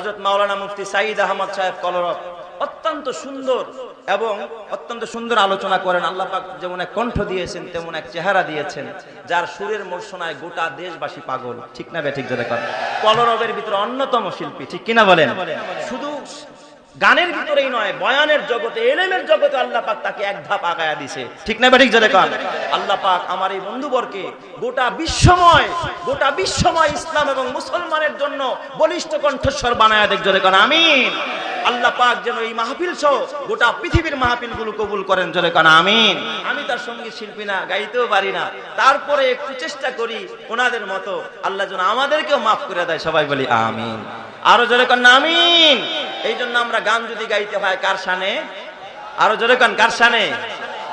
হযরত মাওলানা মুফতি সাইদ আহমদ সাহেব কলরব। অত্যন্ত সুন্দর এবং অত্যন্ত সুন্দর আলোচনা করেন। আল্লাহ পাক যেমন এক কণ্ঠ দিয়েছেন, তেমন এক চেহারা দিয়েছেন, যার সুরের মর্ষণায় গোটা দেশবাসী পাগল। ঠিক না বে ঠিক যেটা কলরবের ভিতরে অন্যতম শিল্পী, ঠিক কিনা বলেন? শুধু গানের ভিতরেই নয়, বয়ানের জগতে, এলেমের জগতে আল্লাহ পাক তাকে এক ধাপ আগায়া দিছে। ঠিক না ঠিক যেটা কর আল্লাহ পাক আমার এই বন্ধুবরকে গোটা বিশ্বময় গোটা বিশ্বময় ইসলাম এবং মুসলমানের জন্য বলিষ্ঠ কণ্ঠস্বর বানায় দেখ জোরে কর আমিন। আল্লাহ পাক যেন এই মাহফিল সহ গোটা পৃথিবীর মাহফিলগুলো কবুল করেন জোরে কান। আমিন। আমি তার সংগীত শিল্পী না, গাইতেও পারি না। তারপরে একটু চেষ্টা করি ওনাদের মতো আল্লাহ যেন আমাদেরকেও মাফ করে দেয়, সবাই বলি আমিন। আরও জোরে কন আমিন। এই জন্য আমরা গান যদি গাইতে হয়, কার সানে আরও জোরে কন, কার সানে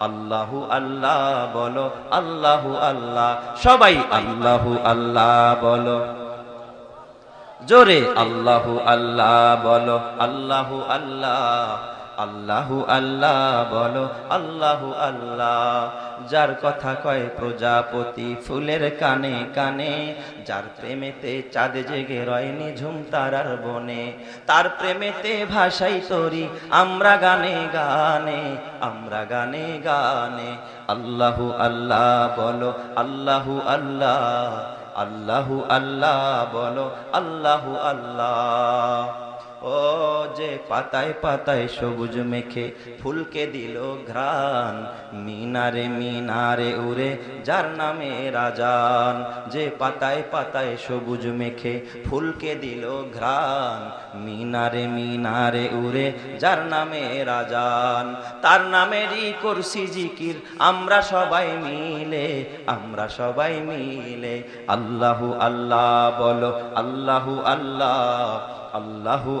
আল্লাহু আল্লাহ বলো, আল্লাহু আল্লাহ, সবাই আল্লাহু আল্লাহ বলো। জোরে আল্লাহ আল্লাহ বলো, আল্লাহ আল্লাহ আল্লাহু আল্লাহ বলো, আল্লাহু আল্লাহ। যার কথা কয় প্রজাপতি ফুলের কানে কানে, যার প্রেমেতে চাঁদ জেগে রয় নিঝুম তারার বনে। তার প্রেমেতে ভাষাই তরি আমরা গানে গানে, আমরা গানে গানে। আল্লাহু আল্লাহ বলো, আল্লাহু আল্লাহ। আল্লাহু আল্লাহ বলো, আল্লাহু আল্লাহ। ও যে পাতায় পাতায় সবুজ মেখে ফুলকে দিল ঘ্রাণ। মিনারে মিনারে উড়ে যার নামে রাজান। যে পাতায় পাতায় সবুজ মেখে ফুলকে দিল ঘ্রাণ। মিনারে মিনারে উড়ে যার নামে রাজান। তার নামেরই করছি জিকির, আমরা সবাই মিলে, আমরা সবাই মিলে। আল্লাহু আল্লাহ বলো, আল্লাহু আল্লাহ, আল্লাহু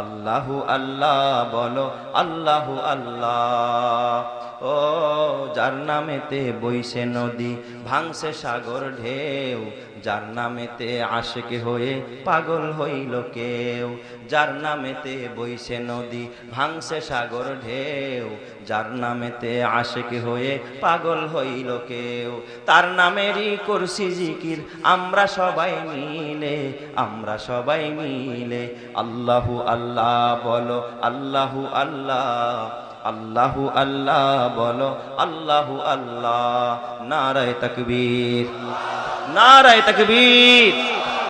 আল্লাহু আল্লাহ বলো, আল্লাহু আল্লাহ। ও, যার নামেতে বইছে নদী, ভাঙছে সাগর ঢেউ, যার নামেতে আশেকে হয়ে পাগল হইল কেউ। যার নামেতে বইছে নদী, ভাঙছে সাগর ঢেউ, যার নামেতে আশেকে হয়ে পাগল হইল কেউ। তার নামেরই করছি জিকির, আমরা সবাই মিলে, আমরা সবাই মিলে, আল্লাহু আল্লাহ বলো আল্লাহু আল্লাহ আল্লাহু আল্লাহ বলো আল্লাহু আল্লাহ নারায় তকবীর নারায় তকবীর।